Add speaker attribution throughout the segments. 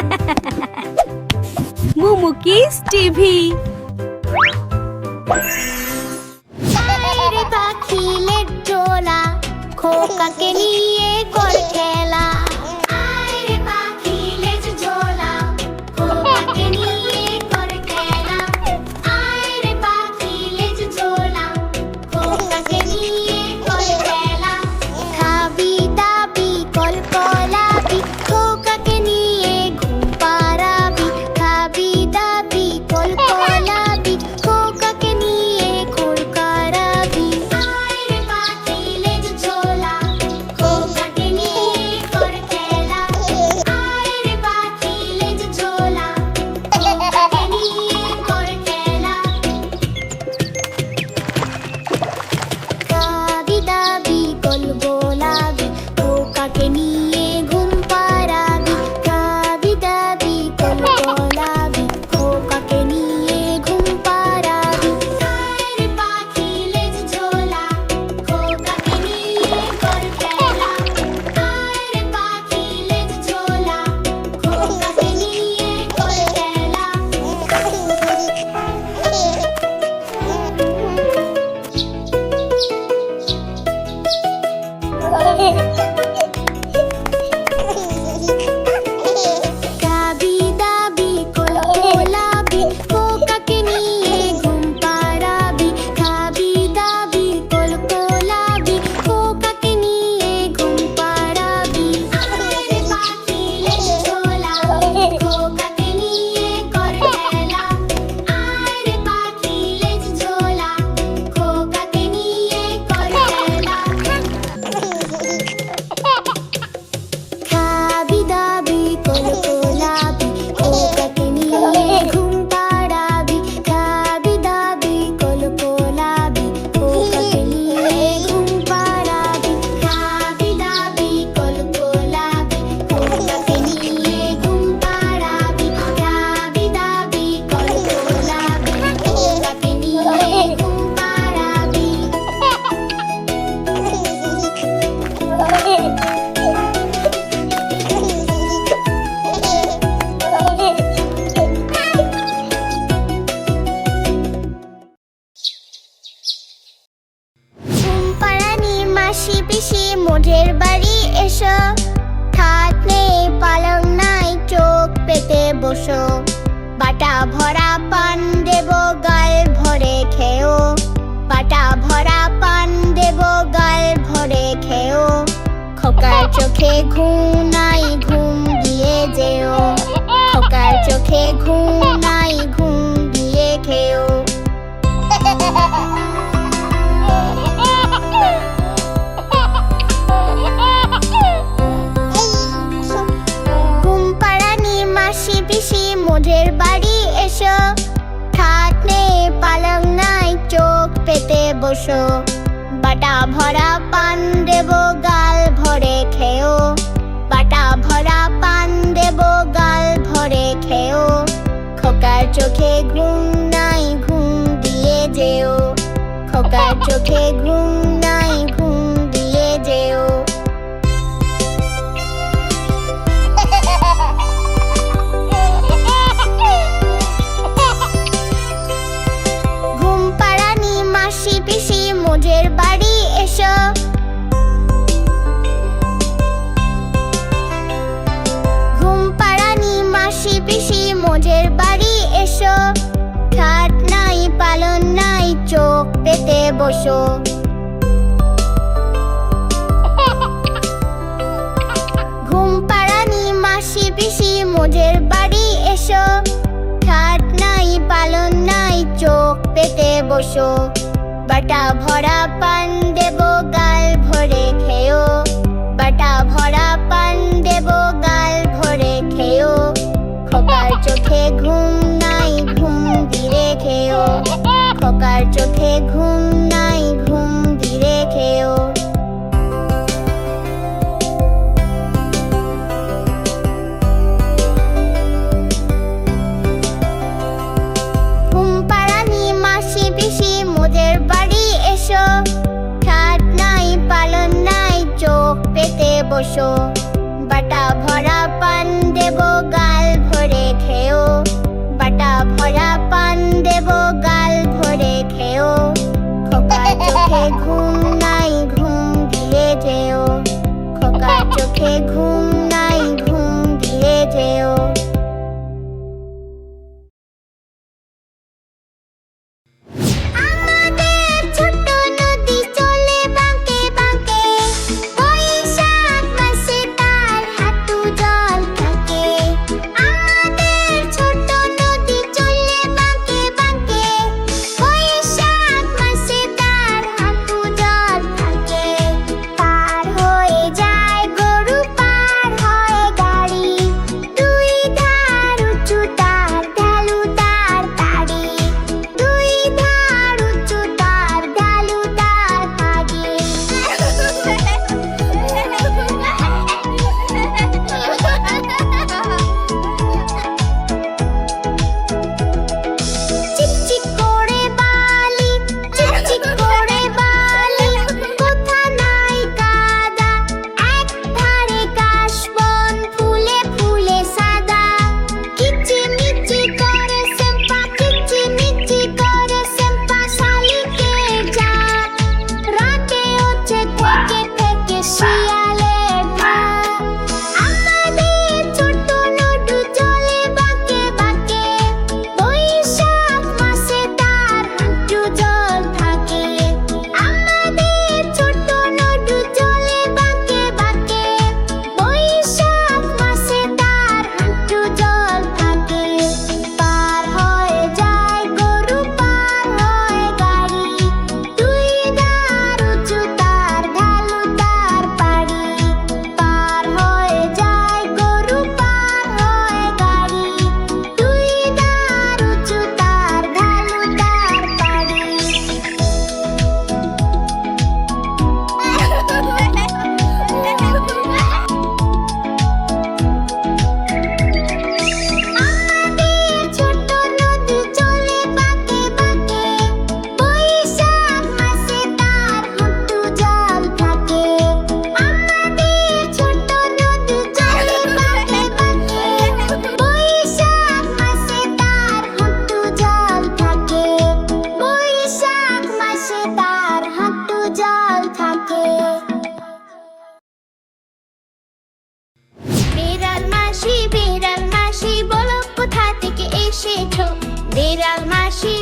Speaker 1: মুমুকিস TV.
Speaker 2: পাখিলের জোলা খোকাকে নিয়ে বাটা ভরা পান দেব, গাল ভরে খেও। বাটা ভরা পান দেব, গাল ভরে খেও। খোকার চোখে ঘুম বসো। বাটা ভরা পান দেব, গাল ভরে খেও। বাটা ভরা পান দেব, গাল ভরে খেও। খোকার চোখে ঘুম নাই, ঘুম দিয়ে যেও। খোকার চোখে ঘুম খেতে বসো। ঘুম পাড়ানি মাসি পিসি মোজের বাড়ি এসো। ঠাট নাই, পালন নাই, চোখ পেতে বসো। বাটা ভরা পান দেব, গাল ভরে খেয়ো বাটা ভরা পান দেব, গাল ভরে খেয়ো খোকার চোখে ঘুম নাই, ঘুম দিয়ে খেয়ো খোকার চোখে 说。এসেছ। দেরাল মাসি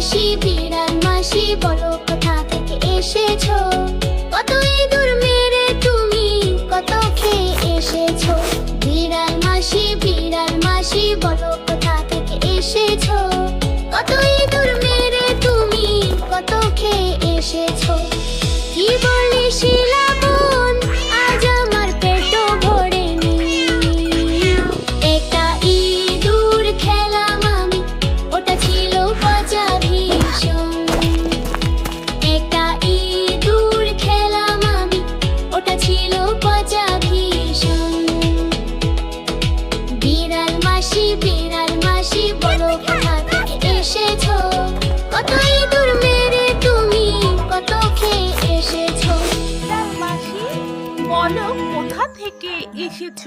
Speaker 2: মাসি বিড়াল মাসি বলো কোথা থেকে এসেছ? এসেছ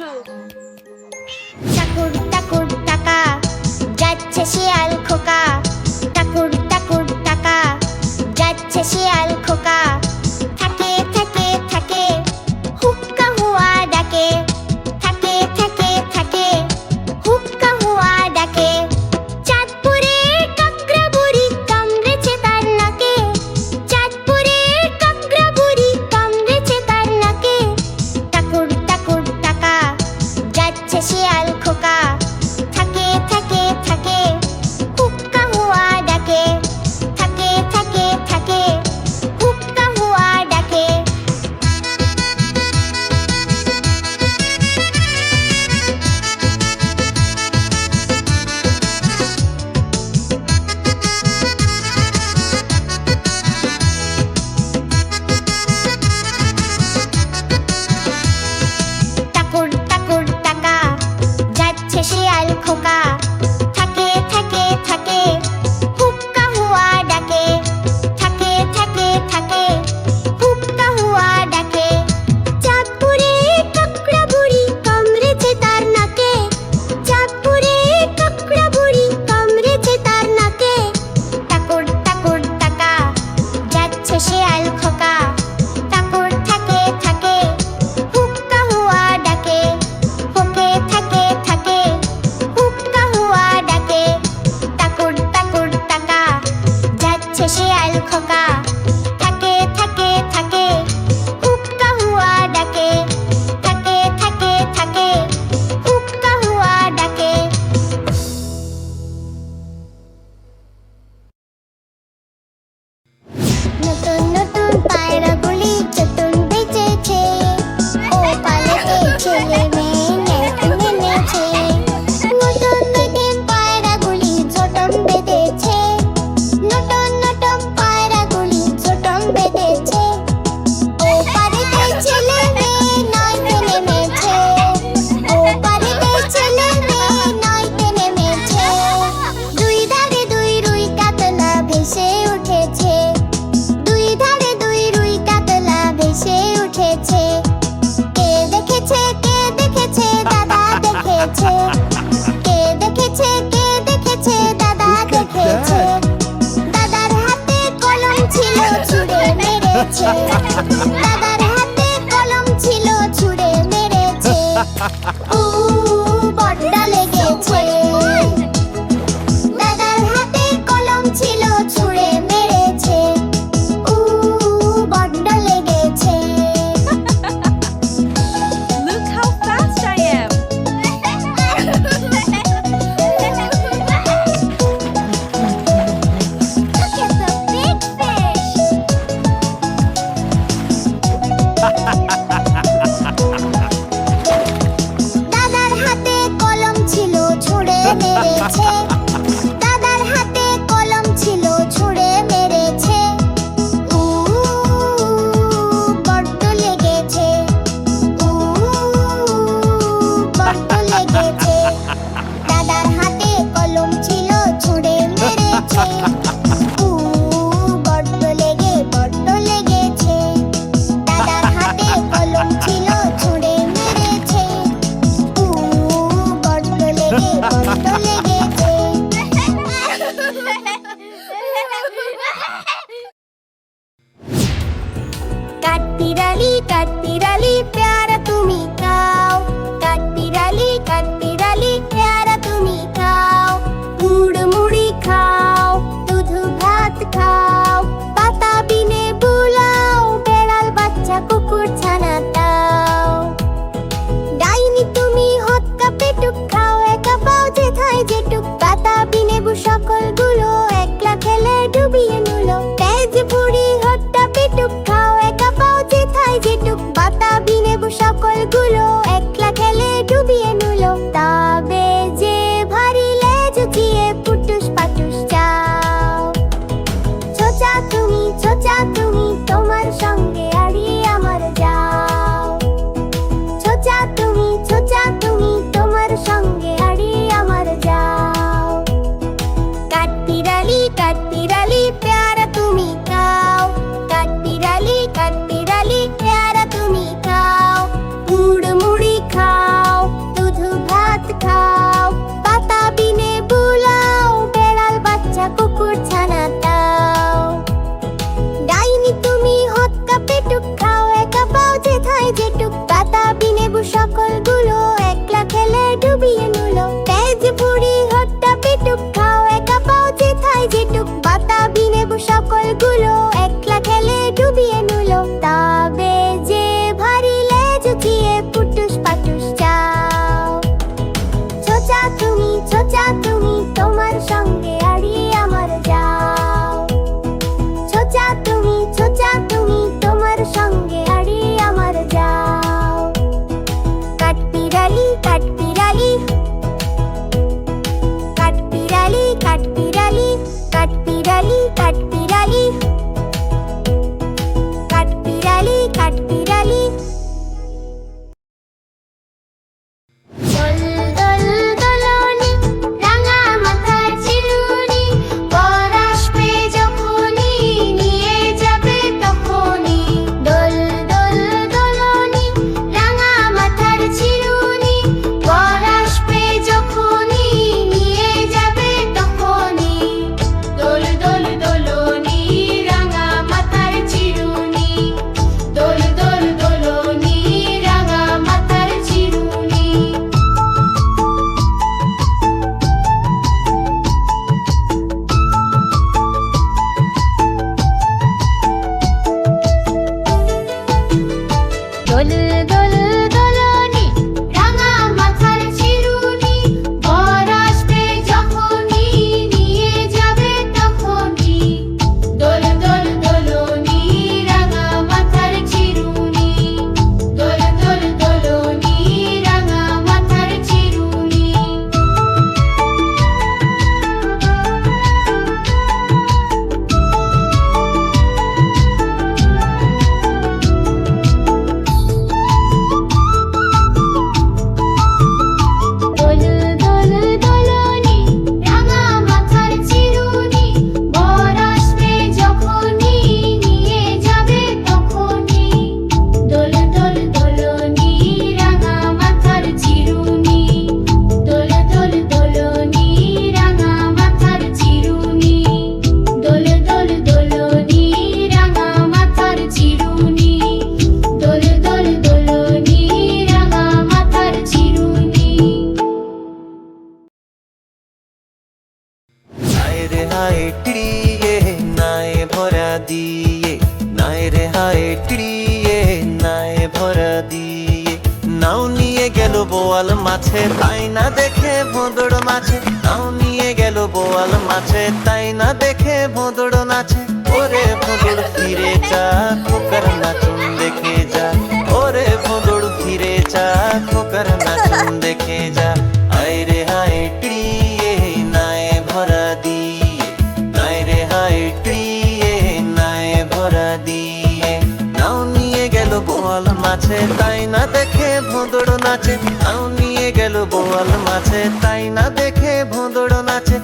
Speaker 2: ঠাকুর ঠাকুর টাকা। শিয়াল খোকা। ঠাকুর ঠাকুর টাকা। যাচ্ছে শিয়াল খোকা। пока. 哈哈哈哈哈哈 দাদার হাতে কলম ছিল ছুঁড়ে মেরেছে। সকলগুলো একলা খেলে ডুবিয়ে নিল। Balığı দিয়ে।
Speaker 3: নাও নিয়ে গেল বোয়াল মাছে, তাই না দেখে ভোঁদড় মাছে নাও নিয়ে গেল বোয়াল মাছে, তাই না দেখে ভোঁদড় নাচে? ওরে ভোঁদড়, ফিরে যা, খোকার নাচুন দেখে যা। ওরে ভোঁদড়, ফিরে যা, খোকার নাচুন দেখে যা। মাছে তাই না দেখে ভোঁদড় নাচে। আউ নিয়ে গেল বোয়াল মাছে তাই না দেখে ভোঁদড় নাচে।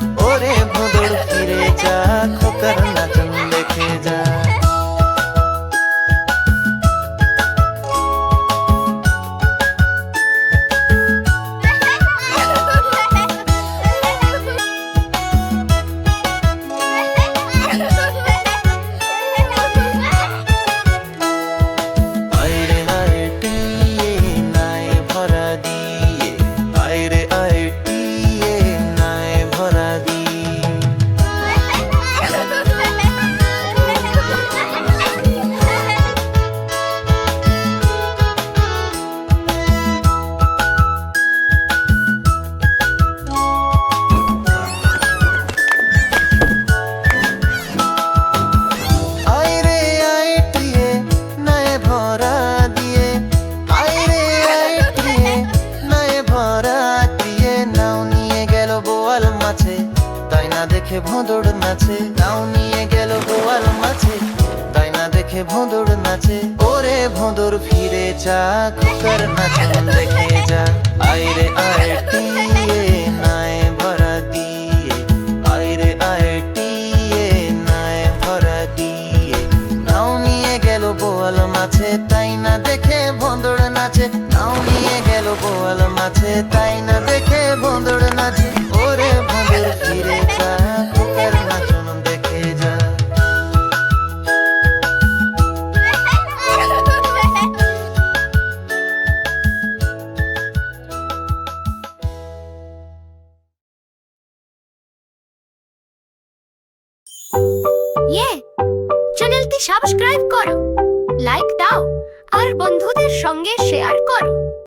Speaker 3: তাই না দেখে বন্দর নাচে। নাও নিয়ে গেল বোয়াল মাঝে তাই না দেখে
Speaker 2: বন্দর